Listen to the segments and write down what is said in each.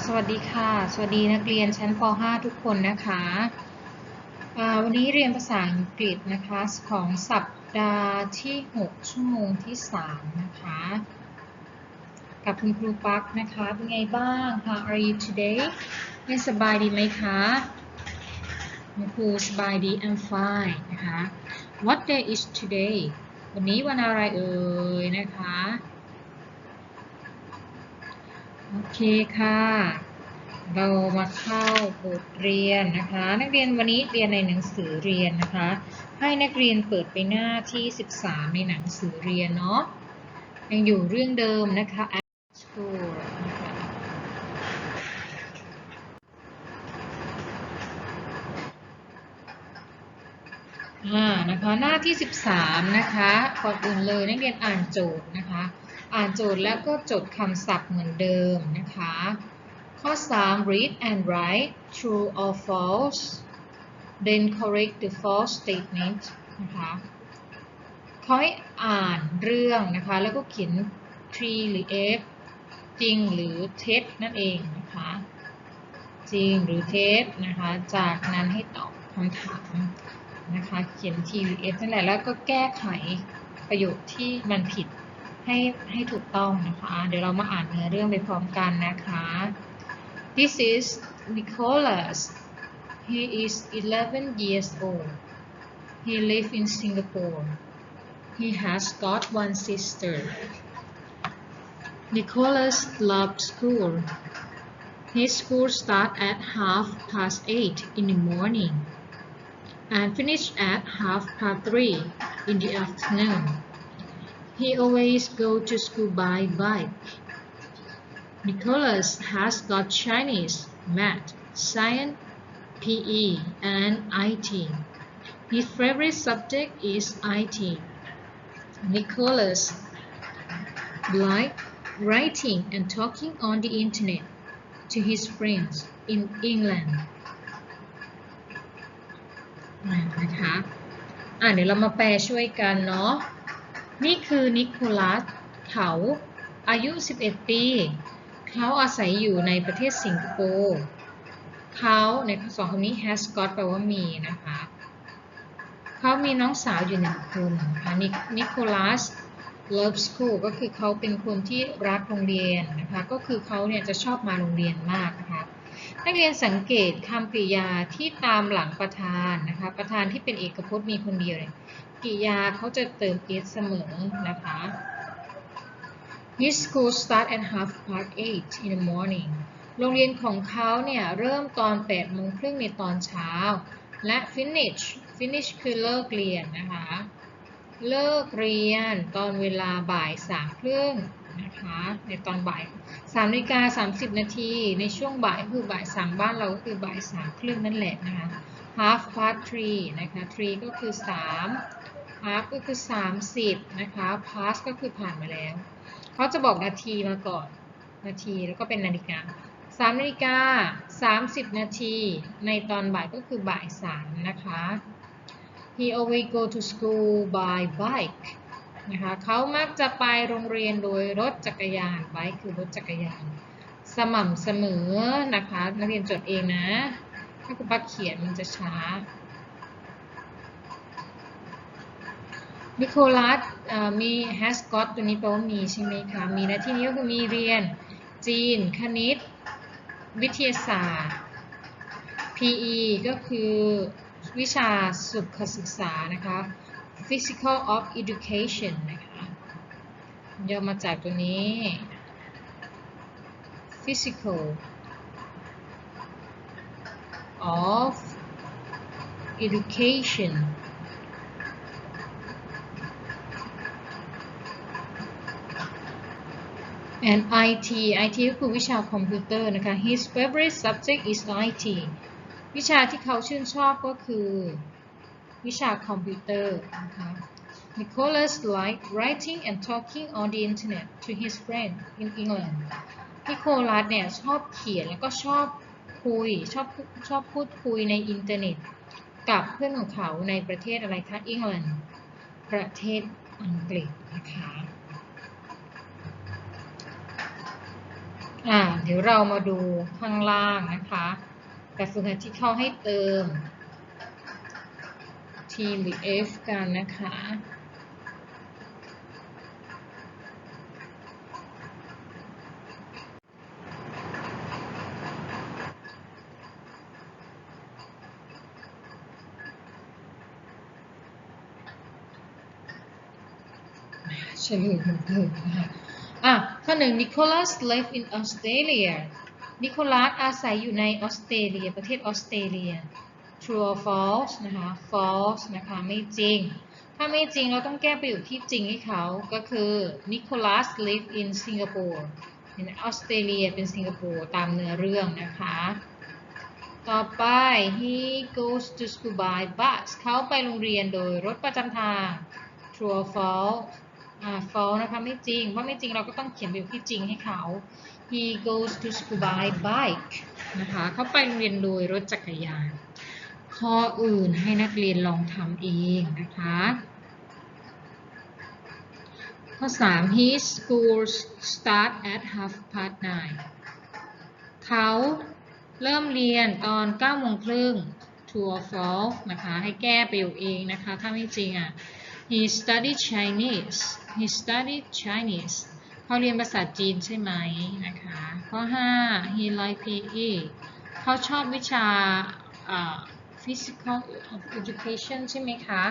สวัสดีค่ะ สวัสดีนักเรียนชั้นป .5 ทุกคนนะคะวันนี้เรียนภาษาอังกฤษนะคะของสัปดาห์ที่ 6 ชั่วโมงที่ 3 นะคะ กับคุณครูปักนะคะ เป็นไงบ้าง How are you today ไม่สบายดีไหมคะคุณครูสบายดี I'm fine นะคะ What day is today วันนี้วันอะไรเอ่ยนะคะ โอเคค่ะ เรามาเข้าบทเรียนนะคะ นักเรียนวันนี้เรียนในหนังสือเรียนนะคะ ให้นักเรียนเปิดไปหน้าที่ 13 ในหนังสือเรียนเนาะยังอยู่เรื่องเดิมนะคะ at school นะคะอ่านะคะหน้าที่ 13 นะคะก่อนอื่นเลยนักเรียนอ่านโจทย์นะคะ อ่านโจทย์แล้วก็จดคำศัพท์เหมือนเดิมนะคะ ข้อ 3 read and write true or false then correct the false statement นะคะเขาให้อ่านเรื่องนะคะ แล้วก็เขียน tree หรือ f จริงหรือเท็จนั่นเองนะคะ จริงหรือเท็จนะคะ จากนั้นให้ตอบคำถามนะคะ เขียน t หรือ f นั่นแหละ แล้วก็แก้ไขประโยคที่มันผิด ให้ให้ถูกต้องนะคะ เดี๋ยวเรามาอ่านเนื้อเรื่องไปพร้อมกันนะคะ This is Nicholas he is 11 years old he lives in Singapore he has got one sister Nicholas loves school his school starts at half past 8 in the morning and finish at half past 3 in the afternoon he always go to school by bike. Nicholas has got Chinese, math, science, PE, and IT. His favorite subject is IT. Nicholas like writing and talking on the internet to his friends in England. นะคะอ่ะเดี๋ยวเรามาแปลช่วยกันเนาะ นี่คือนิโคลัส เขาอายุ 11 ปี เขาอาศัยอยู่ในประเทศสิงคโปร์ เขาในสองคำนี้ has got แปลว่ามีนะคะ เขามีน้องสาวอยู่หนึ่งคนนะคะนิโคลัส love school ก็คือเขาเป็นคนที่รักโรงเรียนนะคะ ก็คือเขาเนี่ยจะชอบมาโรงเรียนมากนะคะ นักเรียนสังเกตคำกริยาที่ตามหลังประธานนะคะ ประธานที่เป็นเอกพจน์มีคนเดียวเนี่ย กริยาเขาจะเติม s เสมอนะคะ His school start at half past eight in the morning โรงเรียนของเขาเนี่ยเริ่มตอน8โมงครึ่งในตอนเช้า และ finish finish คือเลิกเรียนนะคะ เลิกเรียนตอนเวลาบ่ายสามครึ่งนะคะในตอนบ่ายสามนาฬิกาสามสิบนาทีในช่วงบ่ายคือบ่ายสามบ้านเราก็คือบ่ายสามครึ่งนั่นแหละนะคะ half past three นะคะ three ก็คือสาม half ก็คือ 30 นะคะ past ก็คือผ่านมาแล้ว เขาจะบอกนาทีมาก่อน นาทีแล้วก็เป็นนาฬิกา3นาฬิกา30 นาที ในตอนบ่ายก็คือบ่าย3นะคะ he always go to school by bike นะคะเขามักจะไปโรงเรียนโดยรถจักรยาน bike คือรถจักรยาน สม่ำเสมอนะคะ นักเรียนจดเองนะ ถ้าคุณปักเขียนมันจะช้า นิโคลัสมี has got ตัวนี้แปลว่ามีใช่ไหมคะ มีนะที่นี้ก็คือมีเรียน จีน คณิต วิทยาศาสตร์ PE ก็คือวิชาสุขศึกษานะคะ Physical of Education นะคะย่อมาจากตัวนี้ Physical of Education and IT IT ก็คือวิชาคอมพิวเตอร์นะคะ His favorite subject is IT วิชาที่เขาชื่นชอบก็คือ วิชาคอมพิวเตอร์นะคะ Nicholas liked writing and talking on the internet to his friend in England นิโคลัสเนี่ยชอบเขียนแล้วก็ชอบคุยชอบชอบพูดคุยในอินเทอร์เน็ต กับเพื่อนของเขาในประเทศอะไรคะ England ประเทศอังกฤษนะคะ อ่าเดี๋ยวเรามาดูข้างล่างนะคะแบบฝึกหัดที่เขาให้เติม T หรือ F กันนะคะเฉลยเหมือเดิมนะคะอะ ข้อหนึ่ง Nicholas live in Australia นิโคลัสอาศัยอยู่ในออสเตรเลีย ประเทศออสเตรเลีย true or false นะคะ false นะคะ ไม่จริง ถ้าไม่จริงเราต้องแก้ประโยคที่จริงให้เขา ก็คือ Nicholas live in Singapore เห็นออสเตรเลีย เป็นสิงคโปร์ ตามเนื้อเรื่องนะคะ ต่อไป he goes to school by bus เขาไปโรงเรียนโดยรถประจำทาง true or false false นะคะไม่จริงเพราะไม่จริงเราก็ต้องเขียนแบบที่จริงให้เขา he goes to school by bike นะคะเขาไปโรงเรียนโดยรถจักรยาน ข้ออื่นให้นักเรียนลองทำเองนะคะ ข้อ 3 his school start at half past nine เขาเริ่มเรียนตอน9โมงครึ่ง true or false นะคะ ให้แก้ประโยคเองนะคะ ถ้าไม่จริงอะ he studied Chinese he studied Chinese เขาเรียนภาษาจีนใช่ไหมนะคะ ข้อ 5 he like PE เขาชอบวิชา physical education ใช่ไหมคะ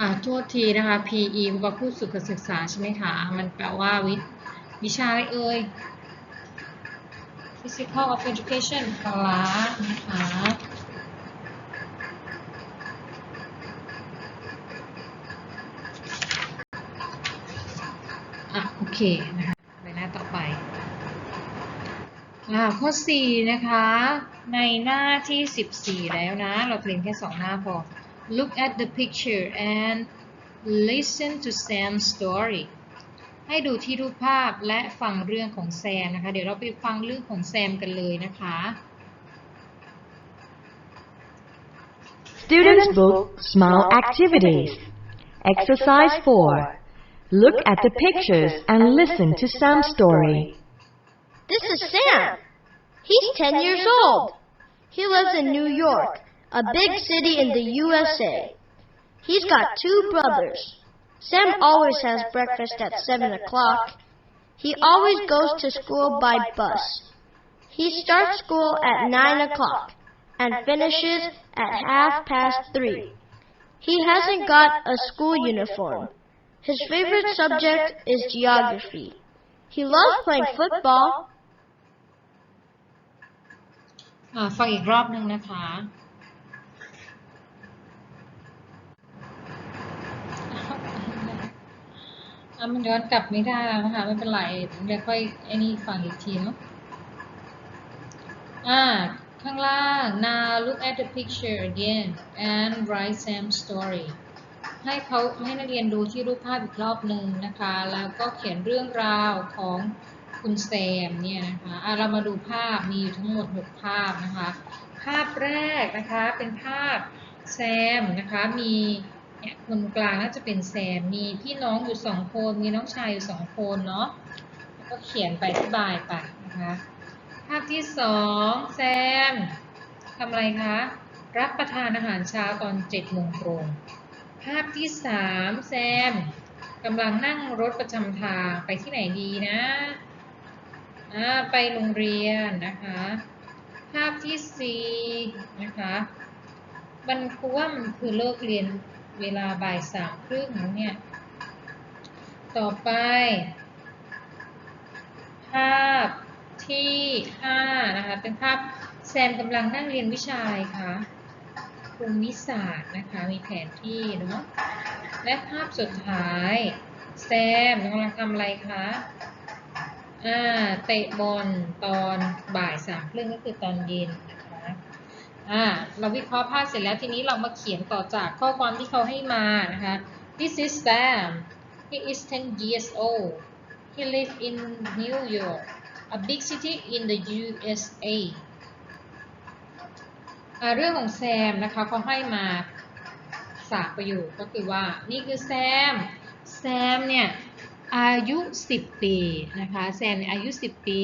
อ่าโทษทีนะคะ PE คุณปาพูดสุขศึกษาใช่ไหมคะ มันแปลว่าวิวิชาอะไรเอ่ย Physical of Education พละนะคะ อะ โอ เคนะคะไปหน้าต่อไปอ่าข้อ4นะคะ ในหน้าที่ 14 แล้วนะ เราเตรียมแค่ 2 หน้าพอ Look at the picture and listen to Sam's story ให้ดูที่รูปภาพและฟังเรื่องของแซมนะคะ เดี๋ยวเราไปฟังเรื่องของแซมกันเลยนะคะ Students Book Small Activities Exercise 4 Look at the pictures and listen to Sam's story. This is Sam. He's 10 years old. He lives in New York, a big city in the USA. He's got two brothers. Sam always has breakfast at 7 o'clock. He always goes to school by bus. He starts school at 9 o'clock and finishes at half past 3. He hasn't got a school uniform. His favorite subject is geography. He loves playing football อ่าฟังอีกรอบหนึ่งนะคะ อ่ะมันย้อนกลับไม่ได้แล้วนะคะ ไม่เป็นไรเดี๋ยวค่อยไอ้นี่ฟังอีกทีเนาะอ่า ข้างล่าง now look at the picture again and write Sam's story ให้เขาให้นักเรียนดูที่รูปภาพอีกรอบหนึ่งนะคะ แล้วก็เขียนเรื่องราวของคุณแซมเนี่ยนะคะะเรามาดูภาพมีอยู่ทั้งหมด 6 ภาพนะคะ ภาพแรกนะคะเป็นภาพแซมนะคะมีเนี่ยคนกลางน่าจะเป็นแซมมีพี่น้องอยู่สองคนมีน้องชายอยู่สองคนเนาะก็เขียนไปอธิบายไปนะคะภาพที่สองแซมทำอะไรคะรับประทานอาหารเช้าตอน7จ็ดโมงตรง ภาพที่สามแซมกำลังนั่งรถประจำทางไปที่ไหนดีนะไปโรงเรียนนะคะ ภาพที่สี่นะคะมันคือว่ามันคือเลิกเรียนเวลาบ่ายสามครึ่งเนี่ย ต่อไป ภาพที่ห้านะคะ เป็นภาพแซมกำลังนั่งเรียนวิชาอะไรคะ ภูมิศาสตร์นะคะมีแผนที่เนาะและภาพสุดท้ายแซมกำลังทำอะไรคะอ่าเตะบอลตอนบ่ายสามครึ่งก็คือตอนเย็นนะคะอ่าเราวิเคราะห์ภาพเสร็จแล้วทีนี้เรามาเขียนต่อจากข้อความที่เขาให้มานะคะ This is Sam he is 10 years old he lives in New York a big city in the USA เรื่องของแซมนะคะเขาให้มาสามประโยคก็คือว่านี่คือแซม แซมเนี่ยอายุ 10 ปีนะคะแซมเนี่ยอายุ 10 ปี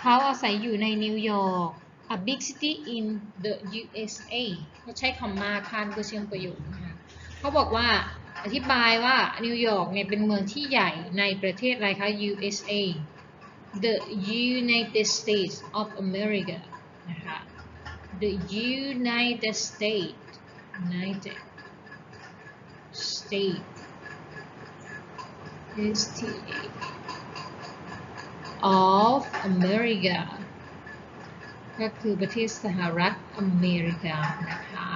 เขาอาศัยอยู่ในนิวยอร์ก a big city in the USA เขาใช้คำมาคานเพื่อเชื่อมประโยคนะคะเขาบอกว่าอธิบายว่านิวยอร์กเนี่ยเป็นเมืองที่ใหญ่ในประเทศอะไรคะ USA the United States of America นะคะ the United States United States STA of America ก็คือประเทศสหรัฐอเมริกานะคะ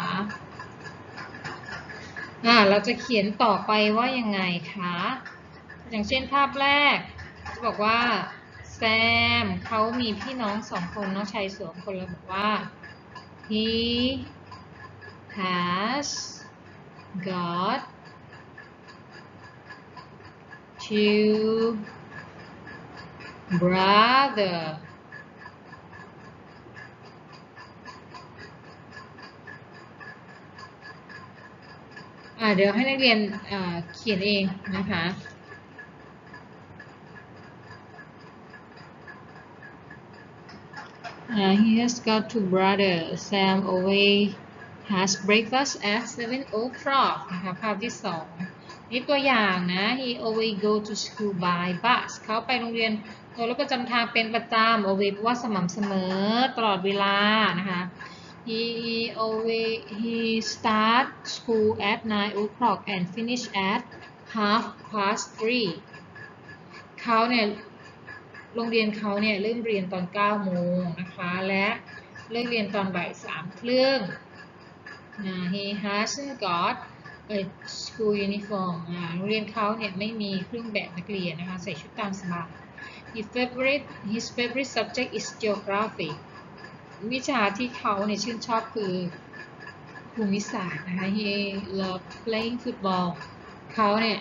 อ่าเราจะเขียนต่อไปว่ายังไงคะ อย่างเช่นภาพแรกจะบอกว่าแซมเขามีพี่น้องสองคนน้องชายสองคนแล้วบอกว่า he has got two brother อ่าเดี๋ยวให้นักเรียนอ่าเขียนเองนะคะ Uh, he has got two brothers. Sam always has breakfast at 7 o'clock นะคะภาพที่สองนี่ตัวอย่างนะ he always go to school by bus เขาไปโรงเรียนโดยรถประจำทางเป็นประจำ always ว่าสม่ำเสมอตลอดเวลานะคะ he always he start school at 9 o'clock and finish at half past 3เขาเนี่ย โรงเรียนเขาเนี่ยเริ่มเรียนตอน9โมงนะคะ และเลิกเรียนตอนบ่าย3ครึ่ง he hasn't got a school uniform อ่าโรงเรียนเขาเนี่ยไม่มีเครื่องแบบนักเรียนนะคะ ใส่ชุดตามสบาย his favorite his favorite subject is geography วิชาที่เขาเนี่ยชื่นชอบคือภูมิศาสตร์นะคะ he loved playing football เขาเนี่ย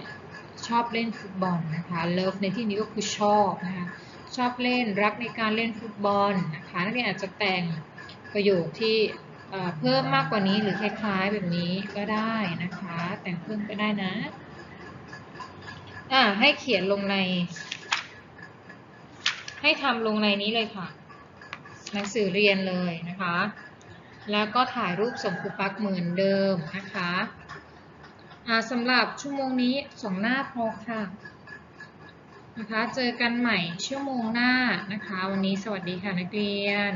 ชอบเล่นฟุตบอลนะคะ love ในที่นี้ก็คือชอบนะคะ ชอบเล่นรักในการเล่นฟุตบอลนะคะนักเรียนอาจจะแต่งประโยคที่เพิ่มมากกว่านี้หรือคล้ายๆแบบนี้ก็ได้นะคะ แต่งเพิ่มก็ได้นะอ่าให้เขียนลงใน ให้ทำลงในนี้เลยค่ะ หนังสือเรียนเลยนะคะ แล้วก็ถ่ายรูปส่งครูปักเหมือนเดิมนะคะอ่าสำหรับชั่วโมงนี้สองหน้าพอค่ะ นะคะ เจอกันใหม่ชั่วโมงหน้านะคะ วันนี้สวัสดีค่ะนักเรียน